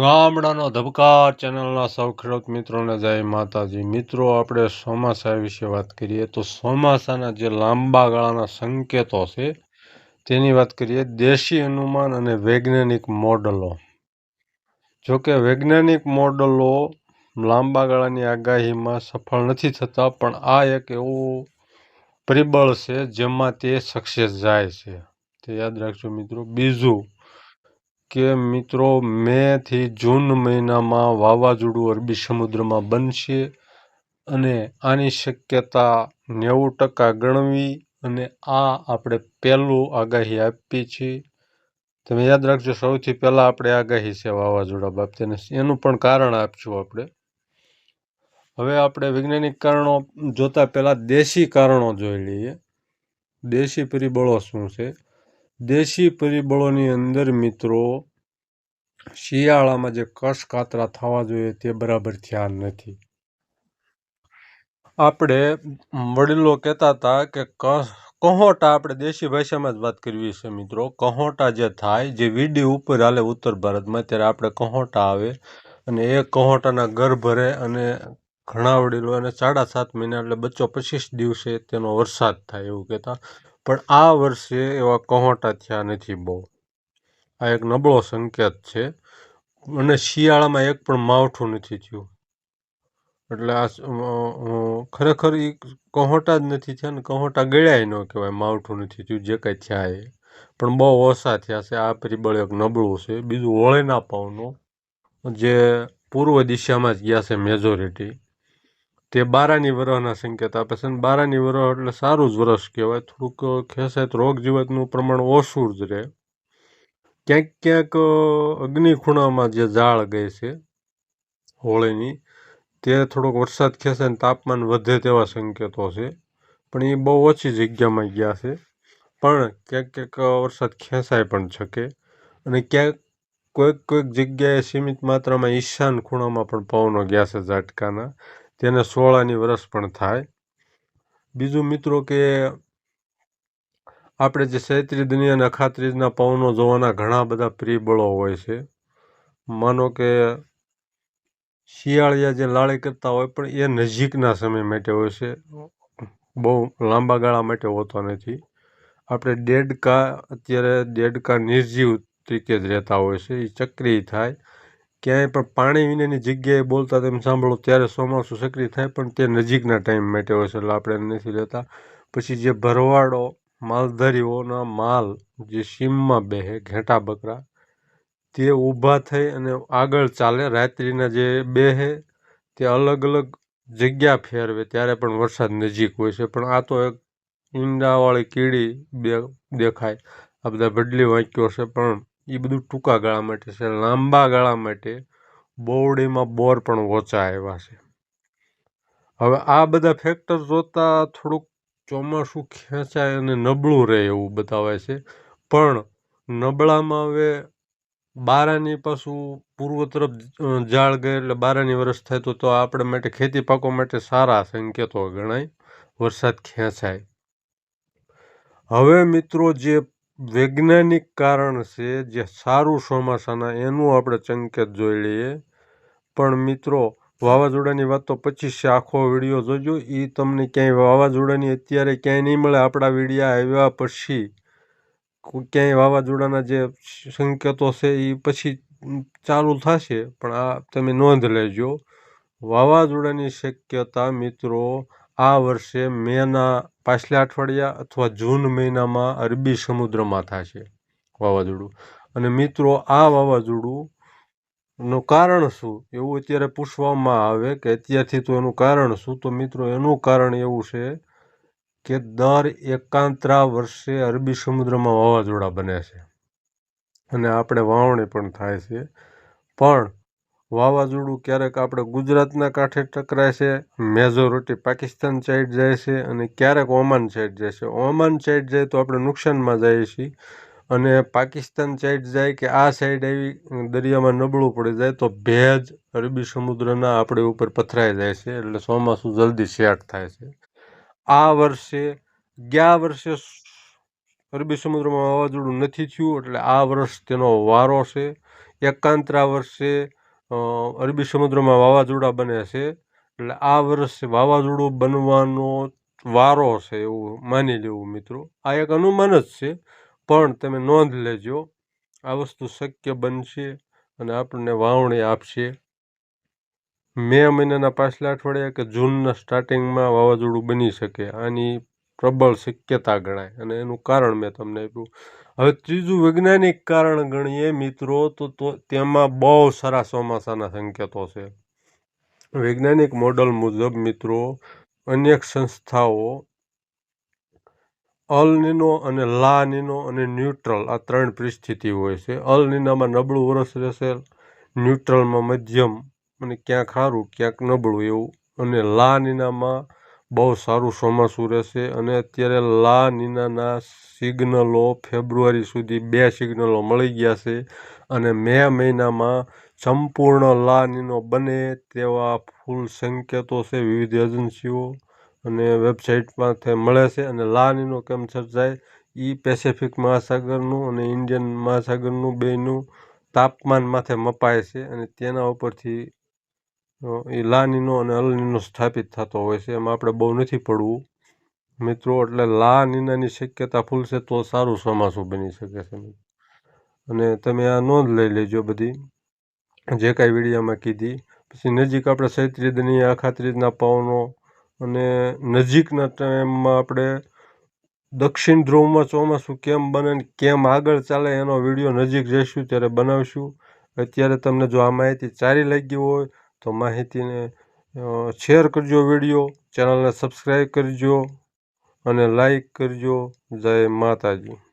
ગામડાનો ધબકાર ચેનલના સૌ ખેડૂત મિત્રોને જય માતાજી. મિત્રો, આપણે ચોમાસા વિશે વાત કરીએ તો ચોમાસાના જે લાંબા ગાળાના સંકેતો છે, તેની વાત કરીએ દેશી અનુમાન અને વૈજ્ઞાનિક મોડલો. જોકે વૈજ્ઞાનિક મોડલો લાંબા ગાળાની આગાહીમાં સફળ નથી થતા, પણ આ એક એવું પરિબળ છે જેમાં તે સક્સેસ જાય છે. તે યાદ રાખજો મિત્રો, બીજું કે મિત્રો, મેથી જૂન મહિનામાં વાવાઝોડું અરબી સમુદ્રમાં બનશે અને આની શક્યતા નેવું ટકા ગણવી અને આ આપણે પહેલું આગાહી આપી છે. તમે યાદ રાખજો, સૌથી પહેલાં આપણે આગાહી છે વાવાઝોડા બાબતે એનું પણ કારણ આપશું આપણે. હવે આપણે વૈજ્ઞાનિક કારણો જોતા પહેલાં દેશી કારણો જોઈ લઈએ. દેશી પરિબળો શું છે? દેશી પરિબળોની અંદર મિત્રો શિયાળામાં જે કસ કાતરા થવા જોઈએ તે બરાબર થયા નથી. આપણે વડીલો કહેતા હતા કે કહોટા આપણે દેશી ભાષામાં જ વાત કરવી છે મિત્રો. કહોટા જે થાય, જે વીડી ઉપર હાલે ઉત્તર ભારતમાં, ત્યારે આપણે કહોટા આવે અને એ કહોટાના ઘર ભરે અને ઘણા વડીલો અને સાડા સાત મહિના એટલે બચ્ચો પચીસ દિવસે તેનો વરસાદ થાય એવું કહેતા. પણ આ વર્ષે એવા કહોટા થયા નથી બહુ. આ એક નબળો સંકેત છે. અને શિયાળામાં એક પણ માવઠું નથી થયું. એટલે આ ખરેખર એ કહોટા જ નથી થયા ને કહોટા ગળ્યાય ન કહેવાય, માવઠું નથી થયું, જે કંઈ થયા એ પણ બહુ ઓછા થયા છે. આ પરિબળ એક નબળું છે. બીજું ઓળેના પાવનો. જે પૂર્વ દિશામાં જ ગયા છે મેજોરિટી તે બારાની વરહના સંકેત આપે છે. અને બારાની વરહ એટલે સારું જ વરસ કહેવાય. થોડુંક ખેંચાય રોગ જીવતનું પ્રમાણ ઓછું જ રહે. ક્યાંક ક્યાંક અગ્નિખૂણામાં જે ઝાડ ગઈ છે, હોળીની તે થોડોક વરસાદ ખેંચે ને તાપમાન વધે તેવા સંકેતો છે. પણ એ બહુ ઓછી જગ્યામાં ગયા છે. પણ ક્યાંક ક્યાંક વરસાદ ખેંચાય પણ શકે. અને ક્યાંક કોઈક કોઈક જગ્યાએ સીમિત માત્રામાં ઈશાન ખૂણામાં પણ પવનો ગયા છે ઝાટકાના. તેને સોળાની વરસ પણ થાય. બીજું મિત્રો કે આપણે જે ચૈત્રી દુનિયાના અખાત્રીજના પવનો જોવાના ઘણા બધા પ્રિબળો હોય છે. માનો કે શિયાળિયા જે લાળી કરતા હોય પણ એ નજીકના સમય માટે હોય છે. બહુ લાંબા ગાળા માટે હોતો નથી. આપણે દેડકા, અત્યારે દેડકા નિર્જીવ તરીકે જ રહેતા હોય છે. એ ચક્રિય થાય. ક્યાંય પણ પાણી વિનાની જગ્યાએ બોલતા તેમ સાંભળો ત્યારે ચોમાસું સક્રિય થાય પણ તે નજીકના ટાઈમ માટે હોય છે એટલે આપણે નથી લેતા પછી જે ભરવાડો માલધારીઓના માલ જે સીમમાં બેહે, ઘેટા બકરા, તે ઊભા થઈ અને આગળ ચાલે. રાત્રિના જે બેહે, તે અલગ અલગ જગ્યા ફેરવે, ત્યારે પણ વરસાદ નજીક હોય છે. પણ આ તો એક ઈંડાવાળી કીડી દેખાય. આ બધા બદલી વાંક્યો છે, પણ એ બધું ટૂંકા ગાળા માટે છે. લાંબા ગાળા માટે બોવડીમાં બોર પણ ઓછા આવ્યા છે. હવે આ બધા ફેક્ટર જોતાં થોડુંક ચોમાસું ખેંચાય અને નબળું રહે એવું બતાવે છે. પણ નબળામાં હવે બારાની પાછું પૂર્વ તરફ જાળ ગયે એટલે બારાની વરસ થાય તો તો આપણે માટે ખેતી પાકો માટે સારા સંકેતો ગણાય. વરસાદ ખેંચાય. હવે મિત્રો જે વૈજ્ઞાનિક કારણ છે, જે સારું ચોમાસાના એનું આપણે સંકેત જોઈ લઈએ. પણ મિત્રો વાવાઝોડાની વાત તો પચીસ આખો વીડિયો જોજો. એ તમને ક્યાંય વાવાઝોડાની અત્યારે ક્યાંય નહીં મળે. આપણા વિડીયા આવ્યા પછી ક્યાંય વાવાઝોડાના જે સંકેતો છે એ પછી ચાલુ થશે. પણ આ તમે નોંધ લેજો. વાવાઝોડાની શક્યતા મિત્રો આ વર્ષે મેના પાછલા અઠવાડિયા અથવા જૂન મહિનામાં અરબી સમુદ્રમાં થશે વાવાઝોડું. અને મિત્રો આ વાવાઝોડું નું કારણ શું? એવું અત્યારે પૂછવામાં આવે કે અત્યારથી તો એનું કારણ શું? તો મિત્રો, એનું કારણ એવું છે કે દર એકાંતરા વર્ષે અરબી સમુદ્રમાં વાવાઝોડા બને છે. અને આપણે વાવણી પણ થાય છે. પણ વાવાઝોડું ક્યારેક આપણે ગુજરાતના કાંઠે ટકરાય છે મેજોરિટી પાકિસ્તાન સાઈડ જાય છે અને ક્યારેક ઓમાન સાઈડ જાય છે. ઓમાન સાઈડ જાય તો આપણે નુકસાનમાં જઈએ છીએ. અને પાકિસ્તાન સાઈડ જાય કે આ સાઈડ આવી દરિયામાં નબળું પડી જાય તો ભેજ અરબી સમુદ્રના આપણે ઉપર પથરાઈ જાય છે એટલે ચોમાસું જલ્દી સેટ થાય છે. આ વર્ષે, ગયા વર્ષે અરબી સમુદ્રમાં વાવાઝોડું નથી થયું એટલે આ વર્ષ તેનો વારો છે. એકાંતરા વર્ષે અરબી સમુદ્રમાં વાવાઝોડા બને છે એટલે આ વર્ષે વાવાઝોડું બનવાનો વારો છે એવું માની લેવું મિત્રો. આ એક અનુમાન જ છે પણ તમે નોંધ લેજો, આ વસ્તુ શક્ય બનશે અને આપણને વાવણી આપશે. મે મહિનાના પાછલા અઠવાડિયા કે જૂનના સ્ટાર્ટિંગમાં વાવાઝોડું બની શકે, આની પ્રબળ શક્યતા ગણાય અને એનું કારણ મેં તમને આપ્યું. હવે ત્રીજું વૈજ્ઞાનિક કારણ ગણીએ મિત્રો, તો તેમાં બહુ સારા ચોમાસાના સંકેતો છે. વૈજ્ઞાનિક મોડલ મુજબ મિત્રો, અનેક સંસ્થાઓ અલ નીનો અને લા નીનો અને ન્યુટ્રલ આ ત્રણ પરિસ્થિતિ હોય છે. અલ નીનામાં નબળું વરસ રહેશે, ન્યુટ્રલમાં મધ્યમ અને ક્યાંક સારું ક્યાંક નબળું એવું. અને લા નીનામાં બહુ સારું ચોમાસું રહેશે અને અત્યારે લા નીનાના સિગ્નલો ફેબ્રુઆરી સુધી બે સિગ્નલો મળી ગયા છે અને મે મહિનામાં સંપૂર્ણ લા નીનો બને તેવા ફૂલ સંકેતો છે વિવિધ એજન્સીઓ. અને વેબસાઇટમાંથી મળે છે અને લા નીનો કેમ સર્જાય એ પેસેફિક મહાસાગરનું અને ઇન્ડિયન મહાસાગરનું બેયનું તાપમાન માથે મપાય છે અને તેના ઉપરથી એ લા નીનો અને અલનીનો સ્થાપિત થતો હોય છે. એમાં આપણે બહુ નથી પડવું. મિત્રો, એટલે લા નીનાની શક્યતા ફૂલશે તો સારું ચોમાસું બની શકે છે. અને તમે આ નોંધ લઈ લેજો બધી, જે કાંઈ વિડીયામાં કીધી. પછી નજીક આપણે સૈત્રી આખાત્રીજના પવનો અને નજીકના ટાઈમમાં આપણે દક્ષિણ ધ્રુવમાં ચોમાસું કેમ બને કેમ આગળ ચાલે એનો વીડિયો નજીક જઈશું, ત્યારે બનાવશું. અત્યારે તમને જો આ માહિતી સારી લાગી હોય તો માહિતીને શેર કરજો વીડિયો, ચેનલને સબસ્ક્રાઈબ કરજો અને લાઈક કરજો. જય માતાજી.